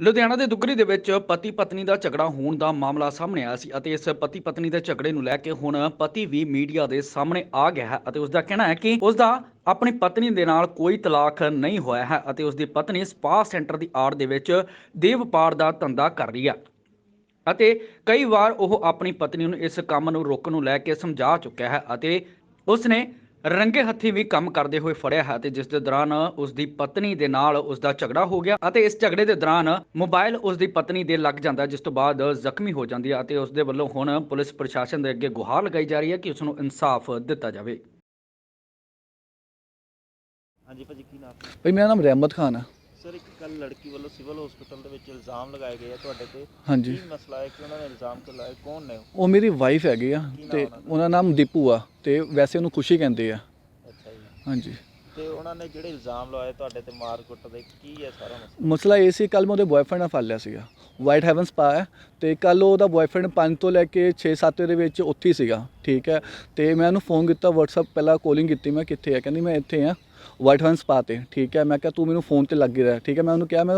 ਲੁਧਿਆਣਾ ਦੇ ਦੁੱਗਰੀ ਦੇ ਵਿੱਚ ਪਤੀ ਪਤਨੀ ਦਾ ਝਗੜਾ ਹੋਣ ਦਾ ਮਾਮਲਾ ਸਾਹਮਣੇ ਆਇਆ ਸੀ ਅਤੇ ਇਸ ਪਤੀ ਪਤਨੀ ਦੇ ਝਗੜੇ ਨੂੰ ਲੈ ਕੇ ਹੁਣ ਪਤੀ ਵੀ ਮੀਡੀਆ ਦੇ ਸਾਹਮਣੇ ਆ ਗਿਆ ਹੈ ਅਤੇ ਉਸ ਦਾ ਕਹਿਣਾ ਹੈ ਕਿ ਉਸ ਦਾ ਆਪਣੀ ਪਤਨੀ ਦੇ ਨਾਲ ਕੋਈ ਤਲਾਕ ਨਹੀਂ ਹੋਇਆ ਹੈ ਅਤੇ ਉਸ ਦੀ ਪਤਨੀ ਸਪਾ ਸੈਂਟਰ ਦੀ ਆੜ ਦੇ ਵਿੱਚ ਦੇਹ ਵਪਾਰ ਦਾ ਧੰਦਾ ਕਰ ਰਹੀ ਹੈ। ਅਤੇ ਕਈ ਵਾਰ ਉਹ ਆਪਣੀ ਪਤਨੀ ਨੂੰ ਇਸ ਕੰਮ ਨੂੰ ਰੋਕਣ ਨੂੰ ਲੈ ਕੇ ਸਮਝਾ ਚੁੱਕਿਆ ਹੈ ਅਤੇ ਉਸ ਨੇ ਰੰਗੇ ਹੱਥੀ ਵੀ ਕੰਮ ਕਰਦੇ ਹੋਏ ਫੜਿਆ ਹੈ ਤੇ ਜਿਸ ਦੇ ਦੌਰਾਨ ਉਸ ਦੀ ਪਤਨੀ ਦੇ ਨਾਲ ਉਸ ਦਾ ਝਗੜਾ ਹੋ ਗਿਆ ਅਤੇ ਇਸ ਝਗੜੇ ਦੇ ਦੌਰਾਨ ਮੋਬਾਈਲ ਉਸ ਦੀ ਪਤਨੀ ਦੇ ਲੱਗ ਜਾਂਦਾ ਹੈ, ਜਿਸ ਤੋਂ ਬਾਅਦ ਜ਼ਖਮੀ ਹੋ ਜਾਂਦੀ ਹੈ ਅਤੇ ਉਸ ਦੇ ਵੱਲੋਂ ਹੁਣ ਪੁਲਿਸ ਪ੍ਰਸ਼ਾਸਨ ਦੇ ਅੱਗੇ ਗੁਹਾਰ ਲਗਾਈ ਜਾ ਰਹੀ ਹੈ ਕਿ ਉਸ ਨੂੰ ਇਨਸਾਫ ਦਿੱਤਾ ਜਾਵੇ। ਹਾਂਜੀ ਭਾਜੀ ਕੀ ਨਾਮ? ਹੈ ਭਾਈ ਮੇਰਾ ਨਾਮ ਰਹਿਮਤ ਖਾਨ ਹੈ ਸਰ ਇੱਕ ਕੱਲ ਲੜਕੀ ਵੱਲੋਂ ਸਿਵਲ ਹਸਪੀਟਲ ਦੇ ਵਿੱਚ ਇਲਜ਼ਾਮ ਲਗਾਏ ਗਏ ਆ ਤੁਹਾਡੇ ਤੇ। ਹਾਂਜੀ। ਕੀ ਮਸਲਾ ਹੈ? ਕਿ ਉਹਨਾਂ ਨੇ ਇਲਜ਼ਾਮ ਕਿਉਂ ਲਾਏ ਕੌਣ ਨੇ ਉਹ? ਉਹ ਮੇਰੀ ਵਾਈਫ ਹੈਗੀ ਆ ਤੇ? ਉਹਨਾਂ ਦਾ ਨਾਮ ਦੀਪੂ ਆ ਤੇ ਵੈਸੇ ਉਹਨੂੰ ਖੁਸ਼ੀ ਕਹਿੰਦੇ ਆ। ਅੱਛਾ ਜੀ। ਹਾਂਜੀ। ਤੇ ਉਹਨਾਂ ਨੇ ਜਿਹੜੇ ਇਲਜ਼ਾਮ ਲਗਾਏ ਤੁਹਾਡੇ ਤੇ ਮਾਰ ਕੁੱਟ ਦੇ, ਕੀ ਹੈ ਸਾਰਾ ਮਸਲਾ? ਮਸਲਾ ਇਹ ਸੀ ਕੱਲ ਮੈਂ ਉਹਦੇ ਬॉयਫ੍ਰੈਂਡ ਨਾਲ ਫੜ ਲਿਆ ਸੀਗਾ। ਵਾਈਟ ਹੈਵਨ ਸਪਾ ਹੈ ਤੇ ਕੱਲ ਉਹਦਾ ਬॉयਫ੍ਰੈਂਡ 5 ਤੋਂ ਲੈ ਕੇ 6-7 ਦੇ ਵਿੱਚ ਉੱਥੇ ਹੀ ਸੀਗਾ, ਠੀਕ ਹੈ? ਤੇ ਮੈਂ ਉਹਨੂੰ ਫੋਨ ਕੀਤਾ, WhatsApp ਪਹਿਲਾਂ ਕਾਲਿੰਗ ਕੀਤੀ, ਮੈਂ ਕਿੱਥੇ ਆ ਕਹਿੰਦੀ ਮੈਂ ਇੱਥੇ ਆ ਵਾਈਟ ਹੈਵਨ ਸਪਾ ਤੇ, ਠੀਕ ਹੈ? ਮੈਂ ਕਿਹਾ ਤੂੰ ਮੈਨੂੰ ਫੋਨ ਤੇ ਲੱਗ ਹੀ ਰਿਹਾ, ਠੀਕ ਹੈ? ਮੈਂ ਉਹਨੂੰ ਕਿਹਾ, ਮੈਂ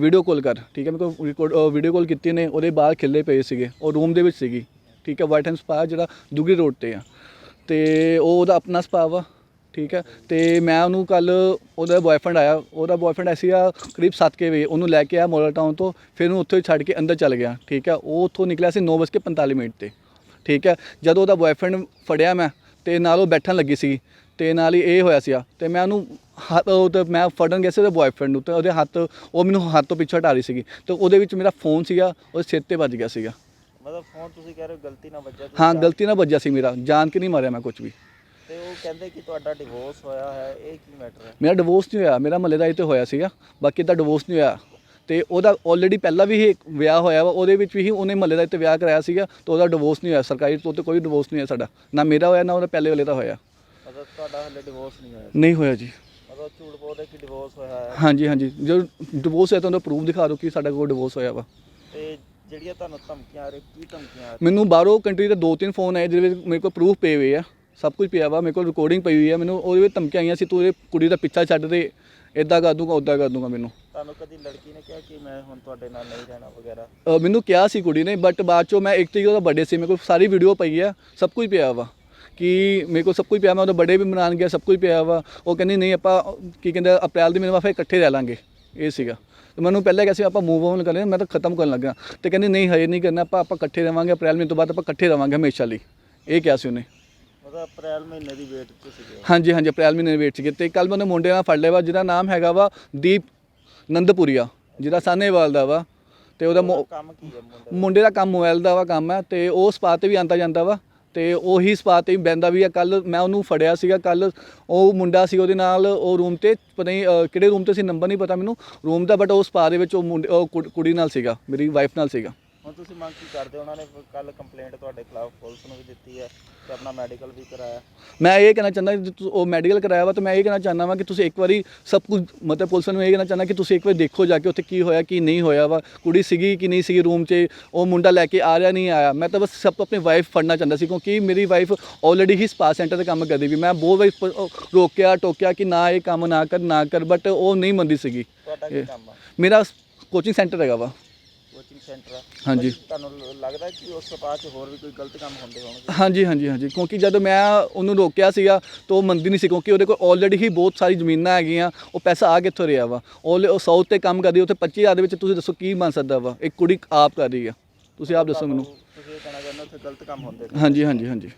ਵੀਡੀਓ ਕਾਲ ਕਰ, ਠੀਕ ਹੈ? ਮੈਂ ਕੋਈ ਰਿਕਾਰਡ ਵੀਡੀਓ ਕਾਲ ਕੀਤੀ ਨੇ, ਉਹਦੇ ਬਾਹਰ ਖਿੱਲੇ ਪਏ ਸੀਗੇ, ਉਹ ਰੂਮ ਦੇ ਵਿੱਚ ਸੀਗੀ, ਠੀਕ ਹੈ? ਵਾਈਟ ਹੈਵਨ ਸਪਾ ਜਿਹੜਾ ਦੁਗਰੀ ਰੋਡ ਤੇ ਆ। ਤੇ ਉਹ ਉਹਦਾ ਆਪਣਾ ਸਪਾ ਵਾ ਠੀਕ ਹੈ? ਤੇ ਮੈਂ ਉਹਨੂੰ ਕੱਲ ਉਹਦਾ ਬॉयਫ੍ਰੈਂਡ ਆਇਆ। ਉਹਦਾ ਬॉयਫ੍ਰੈਂਡ ਐਸੀ ਆ ਕਰੀਬ 7:00 ਵਜੇ ਉਹਨੂੰ ਲੈ ਕੇ ਆਇਆ ਮੋਡਲ ਟਾਊਨ ਤੋਂ ਫਿਰ ਉਹਨੂੰ ਉੱਥੇ ਛੱਡ ਕੇ ਅੰਦਰ ਚੱਲ ਗਿਆ। ਠੀਕ ਹੈ? ਉਹ ਉੱਥੋਂ ਨਿਕਲਿਆ ਸੀ 9:45 ਮਿੰਟ ਤੇ। ਠੀਕ ਹੈ? ਜਦੋਂ ਉਹਦਾ ਬॉयਫ੍ਰੈਂਡ ਫੜਿਆ ਮੈਂ ਤੇ ਨਾਲ ਉਹ ਬੈਠਣ ਲੱਗੀ ਸੀ ਤੇ ਨਾਲ ਹੀ ਇਹ ਹੋਇਆ ਸੀ ਤੇ ਮੈਂ ਉਹਨੂੰ ਹੱਥ ਉਹ ਤੇ ਮੈਂ ਫੜਨ ਗਿਆ ਸੀ ਉਹਦੇ ਬॉयਫ੍ਰੈਂਡ ਨੂੰ ਤੇ ਉਹਦੇ ਹੱਥ ਉਹ ਮੈਨੂੰ ਹੱਥ ਤੋਂ ਪਿੱਛੇ ਹਟਾ ਰਹੀ ਸੀਗੀ। ਤੇ ਉਹਦੇ ਵਿੱਚ ਮੇਰਾ ਫੋਨ ਸੀਗਾ ਉਹ ਸਿਰ ਤੇ ਵੱਜ ਗਿਆ ਸੀਗਾ। ਮਤਲਬ ਫੋਨ ਤੁਸੀਂ ਕਹਿ ਰਹੇ ਹੋ ਗਲਤੀ ਨਾਲ ਵੱਜਿਆ ਹਾਂ ਗਲਤੀ ਨਾਲ ਵੱਜਿਆ ਸੀ ਮੇਰਾ। ਜਾਣ ਕੇ ਨਹੀਂ ਮਾਰਿਆ ਮੈਂ ਕੁਝ ਵੀ। ਤੇ ਉਹ ਕਹਿੰਦੇ ਕਿ ਤੁਹਾਡਾ ਡਿਵੋਰਸ ਹੋਇਆ ਹੈ ਇਹ ਕੀ ਮੈਟਰ ਹੈ? ਮੇਰਾ ਡਿਵੋਰਸ ਨਹੀਂ ਹੋਇਆ ਮੇਰਾ ਮਹੱਲੇ ਦਾ ਇਹ ਤੇ ਹੋਇਆ ਸੀਗਾ ਬਾਕੀ ਤਾਂ ਡਿਵੋਰਸ ਨਹੀਂ ਹੋਇਆ। ਤੇ ਉਹਦਾ ਆਲਰੇਡੀ ਪਹਿਲਾਂ ਵੀ ਇਹ ਵਿਆਹ ਹੋਇਆ ਵਾ ਉਹਦੇ ਵਿੱਚ ਵੀ ਉਹਨੇ ਮਹੱਲੇ ਦਾ ਇੱਥੇ ਵਿਆਹ ਕਰਾਇਆ ਸੀਗਾ ਤੇ ਉਹਦਾ ਡਿਵੋਰਸ ਨਹੀਂ ਹੋਇਆ ਸਰਕਾਰੀ ਤੌਰ ਤੇ ਕੋਈ ਡਿਵੋਰਸ ਨਹੀਂ ਹੈ ਸਾਡਾ। ਨਾ ਮੇਰਾ ਹੋਇਆ ਨਾ ਉਹਦਾ ਪਹਿਲੇ ਵਾਲੇ ਦਾ ਹੋਇਆ। ਮਤਲਬ ਤੁਹਾਡਾ ਹਲੇ ਡਿਵੋਰਸ ਨਹੀਂ ਹੋਇਆ? ਨਹੀਂ ਹੋਇਆ ਜੀ। ਮਤਲਬ ਝੂਠ ਬੋਲਦੇ ਕਿ ਡਿਵੋਰਸ ਹੋਇਆ ਹੈ? ਹਾਂਜੀ ਹਾਂਜੀ। ਜੋ ਡਿਵੋਰਸ ਹੈ ਤਾਂ ਉਹਦਾ ਪ੍ਰੂਫ ਦਿਖਾ ਦਿਓ ਕਿ ਸਾਡਾ ਕੋਈ ਡਿਵੋਰਸ ਹੋਇਆ ਵਾ। ਤੇ ਜਿਹੜੀਆਂ ਤੁਹਾਨੂੰ ਧਮਕੀਆਂ ਆ ਰਹੀਆਂ ਕੀ ਧਮਕੀਆਂ ਆ ਰਹੀਆਂ? ਮੈਨੂੰ ਬਾਹਰੋਂ ਕੰਟਰੀ ਦੇ ਦੋ ਤਿੰਨ ਫੋਨ ਆਏ ਜਿਹਦੇ ਵਿੱਚ ਮੇਰੇ ਕੋਲ ਪ੍ਰੂਫ ਪਏ ਹੋਏ ਆ। ਸਭ ਕੁਝ ਪਿਆ ਵਾ ਮੇਰੇ ਕੋਲ ਰਿਕਾਰਡਿੰਗ ਪਈ ਹੋਈ ਆ ਮੈਨੂੰ ਉਹਦੇ ਵਿੱਚ ਧਮਕੀਆਂ ਆਈਆਂ ਸੀ ਤੂੰ ਇਹ ਕੁੜੀ ਦਾ ਪਿੱਛਾ ਛੱਡ ਦੇ ਇਦਾਂ ਕਰ ਦੂੰਗਾ ਉਦਾਂ ਕਰ ਦੂੰਗਾ ਮੈਨੂੰ। ਤੁਹਾਨੂੰ ਕਦੀ ਲੜਕੀ ਨੇ ਕਿਹਾ ਕਿ ਮੈਂ ਹੁਣ ਤੁਹਾਡੇ ਨਾਲ ਨਹੀਂ ਰਹਿਣਾ ਵਗੈਰਾ? ਮੈਨੂੰ ਕਿਹਾ ਸੀ ਕੁੜੀ ਨੇ ਬਟ ਬਾਅਦ ਚੋਂ ਮੈਂ ਇੱਕ ਤਰੀਕ ਉਹਦਾ ਬਰਥਡੇ ਸੀ ਮੇਰੇ ਕੋਲ ਸਾਰੀ ਵੀਡੀਓ ਪਈ ਆ ਸਭ ਕੁਝ ਪਿਆ ਵਾ। ਕਿ ਮੇਰੇ ਕੋਲ ਸਭ ਕੁਝ ਪਿਆ ਮੈਂ ਉਹਦਾ ਬਰਥਡੇ ਵੀ ਮਨਾਉਣ ਗਿਆ ਸਭ ਕੁਝ ਪਿਆ ਵਾ। ਉਹ ਕਹਿੰਦੀ ਨਹੀਂ ਆਪਾਂ ਕੀ ਕਹਿੰਦੇ ਅਪ੍ਰੈਲ ਦੇ ਮਹੀਨੇ ਫਿਰ ਇਕੱਠੇ ਰਹਿ ਲਾਂਗੇ। ਇਹ ਸੀਗਾ। ਤੇ ਮੈਨੂੰ ਪਹਿਲਾਂ ਕਿਹਾ ਸੀ ਆਪਾਂ ਮੂਵ ਆਨ ਕਰ ਲੈਣਾ ਮੈਂ ਤਾਂ ਖਤਮ ਕਰਨ ਲੱਗਾ ਤੇ ਕਹਿੰਦੀ ਨਹੀਂ ਹਜੇ ਨਹੀਂ ਕਰਨਾ ਆਪਾਂ ਆਪਾਂ ਇਕੱਠੇ ਰਵਾਂਗੇ ਅਪ੍ਰੈਲ ਮਹੀਨੇ ਤੋਂ ਬਾਅਦ ਆਪਾਂ ਇਕੱਠੇ ਰਵਾਂਗੇ ਹਮੇਸ਼ਾ ਲਈ। ਇਹ ਕਿਹਾ ਸੀ ਉਹਨੇ। ਅਪ੍ਰੈਲ ਮਹੀਨੇ ਦੀ ਵੇਟ ਤੇ ਸੀਗੇ। ਹਾਂਜੀ ਹਾਂਜੀ ਅਪ੍ਰੈਲ ਮਹੀਨੇ ਵਿੱਚ ਸੀਗੇ। ਤੇ ਕੱਲ ਮੈਂ ਉਹਨੇ ਮੁੰਡੇ ਨਾਲ ਫੜ ਲਿਆ ਵਾ ਜਿਹਦਾ ਨਾਮ ਹੈਗਾ ਵਾ ਦੀਪ ਨੰਦਪੁਰੀਆ ਜਿਹਦਾ ਸਾਨੇਵਾਲ ਦਾ ਵਾ। ਤੇ ਉਹਦਾ ਮੋ- ਕੰਮ ਕੀ ਹੈ ਮੁੰਡੇ ਦਾ? ਮੁੰਡੇ ਦਾ ਕੰਮ ਮੋਬਾਈਲ ਦਾ ਵਾ ਕੰਮ ਹੈ ਤੇ ਉਹ ਸਪਾ ਤੇ ਵੀ ਆਂਦਾ ਜਾਂਦਾ ਵਾ। ਤੇ ਉਹੀ ਸਪਾ ਤੇ ਵੀ ਬਹਿੰਦਾ ਵੀ ਆ। ਕੱਲ ਮੈਂ ਉਹਨੂੰ ਫੜਿਆ ਸੀਗਾ ਕੱਲ ਉਹ ਮੁੰਡਾ ਸੀ ਉਹਦੇ ਨਾਲ ਉਹ ਰੂਮ ਤੇ ਪਤਾ ਨਹੀਂ ਅਹ, ਕਿਹੜੇ ਰੂਮ ਤੇ ਸੀ ਨੰਬਰ ਨਹੀਂ ਪਤਾ ਮੈਨੂੰ। ਰੂਮ ਦਾ ਬਟ ਉਹ ਸਪਾ ਦੇ ਵਿੱਚ ਉਹ ਮੁੰਡੇ ਉਹ ਕੁੜ- ਕੁੜੀ ਨਾਲ ਸੀਗਾ ਮੇਰੀ ਵਾਈਫ ਨਾਲ ਸੀਗਾ। ਤੁਸੀਂ ਮੰਗ ਕੀ ਕਰਦੇ ਹੋ? ਉਹਨਾਂ ਨੇ ਕੱਲ ਕੰਪਲੇਂਟ ਤੁਹਾਡੇ ਖਿਲਾਫ ਪੁਲਿਸ ਨੂੰ ਵੀ ਦਿੱਤੀ ਹੈ ਤੇ ਆਪਣਾ ਮੈਡੀਕਲ ਵੀ ਕਰਾਇਆ। ਮੈਂ ਇਹ ਕਹਿਣਾ ਚਾਹੁੰਦਾ ਕਿ ਤੁਸੀਂ ਉਹ ਮੈਡੀਕਲ ਕਰਾਇਆ ਵਾ ਤਾਂ ਮੈਂ ਇਹ ਕਹਿਣਾ ਚਾਹੁੰਦਾ ਵਾਂ ਕਿ ਤੁਸੀਂ ਇੱਕ ਵਾਰੀ ਸਭ ਕੁਝ ਮਤਲਬ ਪੁਲਿਸ ਨੂੰ ਇਹ ਕਹਿਣਾ ਚਾਹੁੰਦਾ ਕਿ ਤੁਸੀਂ ਇੱਕ ਵਾਰੀ ਦੇਖੋ ਜਾ ਕੇ ਉੱਥੇ ਕੀ ਹੋਇਆ ਕੀ ਨਹੀਂ ਹੋਇਆ ਵਾ ਕੁੜੀ ਸੀਗੀ ਕਿ ਨਹੀਂ ਸੀਗੀ ਰੂਮ 'ਚ ਉਹ ਮੁੰਡਾ ਲੈ ਕੇ ਆ ਰਿਹਾ ਨਹੀਂ ਆਇਆ। ਮੈਂ ਤਾਂ ਬਸ ਸਭ ਤੋਂ ਆਪਣੀ ਵਾਈਫ ਫੜਨਾ ਚਾਹੁੰਦਾ ਸੀ ਕਿਉਂਕਿ ਮੇਰੀ ਵਾਈਫ ਆਲਰੇਡੀ ਹੀ ਸਪਾ ਸੈਂਟਰ ਤੇ ਕੰਮ ਕਰਦੀ ਵੀ ਮੈਂ ਬਹੁਤ ਵਾਰੀ ਪ- ਉਹ ਰੋਕਿਆ ਟੋਕਿਆ ਕਿ ਨਾ ਇਹ ਕੰਮ ਨਾ ਕਰ ਨਾ ਕਰ ਬਟ ਉਹ ਨਹੀਂ ਮੰਨਦੀ ਸੀਗੀ। ਤੁਹਾਡਾ ਕੀ ਕੰਮ ਆ? ਮੇਰਾ ਕੋਚਿੰਗ ਸੈਂਟਰ ਹੈਗਾ ਵਾ। ਸੈਂਟਰ ਹਾਂਜੀ। ਭਾਜੀ, ਤੁਹਾਨੂੰ ਲ- ਲੱਗਦਾ ਕਿ ਉਸ ਸਪਾ 'ਚ ਹੋਰ ਵੀ ਕੋਈ ਗਲਤ ਕੰਮ ਹੁੰਦੇ ਹੋਣਗੇ? ਹਾਂਜੀ ਹਾਂਜੀ ਹਾਂਜੀ। ਕਿਉਂਕਿ ਜਦੋਂ ਮੈਂ ਉਹਨੂੰ ਰੋਕਿਆ ਸੀਗਾ ਤਾਂ ਉਹ ਮੰਨਦੀ ਨਹੀਂ ਸੀ ਕਿਉਂਕਿ ਉਹਦੇ ਕੋਲ ਆਲਰੇਡੀ ਹੀ ਬਹੁਤ ਸਾਰੀ ਜ਼ਮੀਨਾਂ ਹੈਗੀਆਂ। ਉਹ ਪੈਸਾ ਆ ਕਿੱਥੋਂ ਰਿਹਾ ਵਾ? ਉਹ ਸਾਊਥ ਤੇ ਕੰਮ ਕਰਦੀ ਉੱਥੇ 25000 ਦੇ ਵਿੱਚ ਤੁਸੀਂ ਦੱਸੋ ਕੀ ਬਣ ਸਕਦਾ ਵਾ? ਇੱਕ ਕੁੜੀ ਆਪ ਕਰ ਰਹੀ ਆ। ਤੁਸੀਂ ਆਪ ਦੱਸੋ ਮੈਨੂੰ। ਤੁਹਾਨੂੰ- ਤੁਸੀਂ ਇਹ ਕਹਿਣਾ ਚਾਹੁੰਦੇ ਹੋ ਉੱਥੇ ਗਲਤ ਕੰਮ ਹੁੰਦੇ ਨੇ। ਹਾਂਜੀ ਹਾਂਜੀ ਹਾਂਜੀ।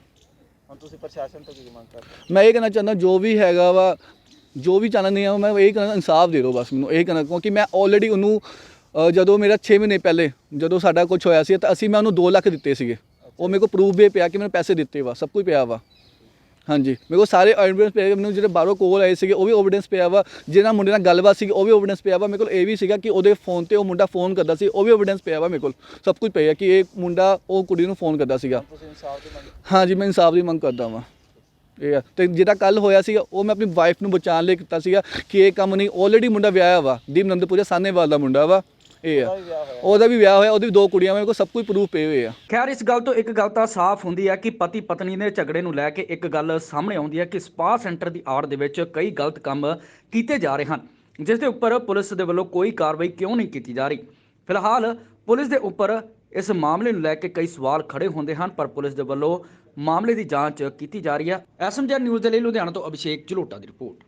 ਹੁਣ ਤੁਸੀਂ ਪ੍ਰਸ਼ਾਸਨ ਤੋਂ ਕੀ ਮੰਗ ਕਰਦੇ ਹੋ? ਮੈਂ ਇਹ ਕਹਿਣਾ ਚਾਹੁੰਦਾ ਜੋ ਵੀ ਹੈਗਾ ਵਾ ਜੋ ਵੀ ਚਾਹੁੰਦੀ ਆ ਮੈਂ ਇਹ ਕਹਿਣਾ ਇਨਸਾਫ ਦੇ ਦਿਓ ਬਸ ਮੈਨੂੰ ਇਹ ਕਹਿਣਾ ਕਿਉਂਕਿ ਮੈਂ ਆਲਰੇਡੀ ਉਹਨੂੰ ਜਦੋਂ ਮੇਰਾ 6 ਮਹੀਨੇ ਪਹਿਲੇ ਜਦੋਂ ਸਾਡਾ ਕੁਝ ਹੋਇਆ ਸੀ ਤਾਂ ਅਸੀਂ ਮੈਂ ਉਹਨੂੰ 2 ਲੱਖ ਦਿੱਤੇ ਸੀਗੇ। ਉਹ ਮੇਰੇ ਕੋਲ ਪ੍ਰੂਫ ਵੀ ਪਿਆ ਕਿ ਮੈਨੂੰ ਪੈਸੇ ਦਿੱਤੇ ਵਾ, ਸਭ ਕੁਝ ਪਿਆ ਵਾ। ਹਾਂਜੀ, ਮੇਰੇ ਕੋਲ ਸਾਰੇ ਐਵੀਡੈਂਸ ਪਿਆ ਮੈਨੂੰ ਜਿਹੜੇ ਬਾਹਰੋਂ ਕੋਲ ਆਏ ਸੀਗੇ, ਉਹ ਵੀ ਐਵੀਡੈਂਸ ਪਿਆ ਵਾ। ਜਿਹਨਾਂ ਮੁੰਡੇ ਨਾਲ ਗੱਲਬਾਤ ਸੀ ਉਹ ਵੀ ਐਵੀਡੈਂਸ ਪਿਆ ਵਾ। ਮੇਰੇ ਕੋਲ ਇਹ ਵੀ ਸੀਗਾ ਕਿ ਉਹਦੇ ਫੋਨ ਤੇ ਉਹ ਮੁੰਡਾ ਫੋਨ ਕਰਦਾ ਸੀ, ਉਹ ਵੀ ਐਵੀਡੈਂਸ ਪਿਆ ਵਾ ਮੇਰੇ ਕੋਲ। ਸਭ ਕੁਝ ਪਿਆ ਕਿ ਇਹ ਮੁੰਡਾ, ਉਹ ਕੁੜੀ ਨੂੰ ਫੋਨ ਕਰਦਾ ਸੀਗਾ। ਹਾਂਜੀ, ਮੈਂ ਇਨਸਾਫ ਦੀ ਮੰਗ ਕਰਦਾ ਵਾਂ। ਇਹ ਆ। ਤੇ ਜਿਹੜਾ ਕੱਲ ਹੋਇਆ ਸੀਗਾ, ਉਹ ਮੈਂ ਆਪਣੀ ਵਾਈਫ ਨੂੰ ਬਚਾਉਣ ਲਈ ਕੀਤਾ ਸੀਗਾ ਕਿ ਇਹ ਕੰਮ ਨਹੀਂ ਆਲਰੇਡੀ ਮੁੰਡਾ ਵਿਆਹਿਆ ਵਾ। ਦੀਪ ਨੰਦਪੁਰਾ ਸਾਨੇਵਾਲ ਦਾ ਮੁੰਡਾ ਵਾ। ਇਹ ਆ। ਉਹਦਾ ਵੀ ਵਿਆਹ ਹੋਇਆ। ਉਹਦੀ ਵੀ ਦੋ ਕੁੜੀਆਂ ਮੇਰੇ ਕੋਲ ਸਭ ਕੁਝ ਪ੍ਰੂਫ ਪਏ ਹੋਏ ਆ। ਖੈਰ ਇਸ ਗੱਲ ਤੋਂ ਇੱਕ ਗੱਲ ਤਾਂ ਸਾਫ਼ ਹੁੰਦੀ ਹੈ ਕਿ ਪਤੀ ਪਤਨੀ ਦੇ ਝਗੜੇ ਨੂੰ ਲੈ ਕੇ ਇੱਕ ਗੱਲ ਸਾਹਮਣੇ ਆਉਂਦੀ ਹੈ ਕਿ ਸਪਾ ਸੈਂਟਰ ਦੀ ਆੜ ਦੇ ਵਿੱਚ ਕਈ ਗਲਤ ਕੰਮ ਕੀਤੇ ਜਾ ਰਹੇ ਹਨ ਜਿਸ ਦੇ ਉੱਪਰ ਪੁਲਿਸ ਦੇ ਵੱਲੋਂ ਕੋਈ ਕਾਰਵਾਈ ਕਿਉਂ ਨਹੀਂ ਕੀਤੀ ਜਾ ਰਹੀ? ਫਿਲਹਾਲ ਪੁਲਿਸ ਦੇ ਉੱਪਰ ਇਸ ਮਾਮਲੇ ਨੂੰ ਲੈ ਕੇ ਕਈ ਸਵਾਲ ਖੜੇ ਹੁੰਦੇ ਹਨ ਪਰ ਪੁਲਿਸ ਦੇ ਵੱਲੋਂ ਮਾਮਲੇ ਦੀ ਜਾਂਚ ਕੀਤੀ ਜਾ ਰਹੀ ਹੈ ਐਸਐਮਜੀ ਨਿਊਜ਼ ਦੇ ਲਈ ਲੁਧਿਆਣਾ ਤੋਂ ਅਭਿਸ਼ੇਕ ਝਲੋਟਾ ਦੀ ਰਿਪੋਰਟ।